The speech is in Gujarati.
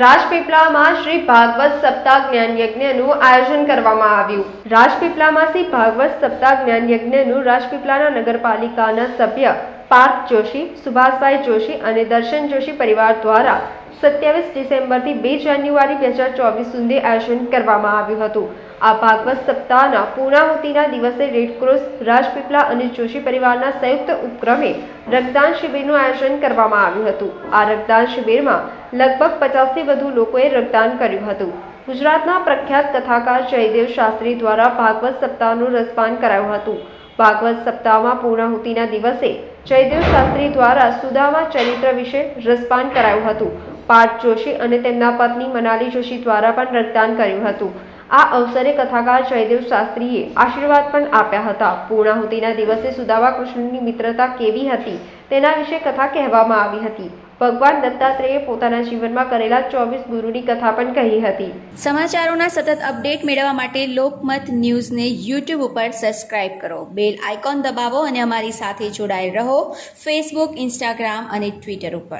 રાજપીપળામાં શ્રી ભાગવત સપ્તાહ જ્ઞાન યજ્ઞનું આયોજન કરવામાં આવ્યું. રાજપીપળામાં શ્રી ભાગવત સપ્તાહ જ્ઞાન યજ્ઞનું રાજપીપળાના નગરપાલિકાના સભ્ય પાર્થ જોશી, સુભાષભાઈ જોશી અને દર્શન જોશી પરિવાર દ્વારા સત્યાવીસ ડિસેમ્બરથી બે જાન્યુઆરી બે હજાર ચોવીસ સુધી આયોજન કરવામાં આવ્યું હતું. આ ભાગવત સપ્તાહના પૂર્ણાહુતિના દિવસે રેડક્રોસ રાજપીપળા અને જોશી પરિવારના સંયુક્ત ઉપક્રમે રક્તદાન શિબિરનું આયોજન કરવામાં આવ્યું હતું. આ રક્તદાન શિબિરમાં લગભગ પચાસથી વધુ લોકોએ રક્તદાન કર્યું હતું. ગુજરાતના પ્રખ્યાત કથાકાર જયદેવ શાસ્ત્રી દ્વારા ભાગવત સપ્તાહનું રસપાન કરાયું હતું. ભાગવત સપ્તાહમાં પૂર્ણાહુતિના દિવસે જયદેવ શાસ્ત્રી દ્વારા સુદામા ચરિત્ર વિશે રસપાન કરાયું હતું. પાર્થ જોશી અને તેમના પત્ની મનાલી જોશી દ્વારા પણ રક્તદાન કર્યું હતું. આ અવસરે કથાકાર જયદેવ શાસ્ત્રીએ આશીર્વાદ પણ આપ્યા હતા. પૂર્ણાહુતિના દિવસે સુદામા કૃષ્ણની મિત્રતા કેવી હતી તેના વિશે કથા કહેવામાં આવી હતી. ભગવાન દત્તાત્રેયે પોતાના જીવનમાં કરેલા ચોવીસ ગુરુની કથા પણ કહી હતી. સમાચારોના સતત અપડેટ મેળવવા માટે લોકમત ન્યૂઝને યુટ્યુબ ઉપર સબસ્ક્રાઇબ કરો. બેલ આઇકોન દબાવો અને અમારી સાથે જોડાયેલ રહો. ફેસબુક, ઇન્સ્ટાગ્રામ અને ટ્વિટર ઉપર.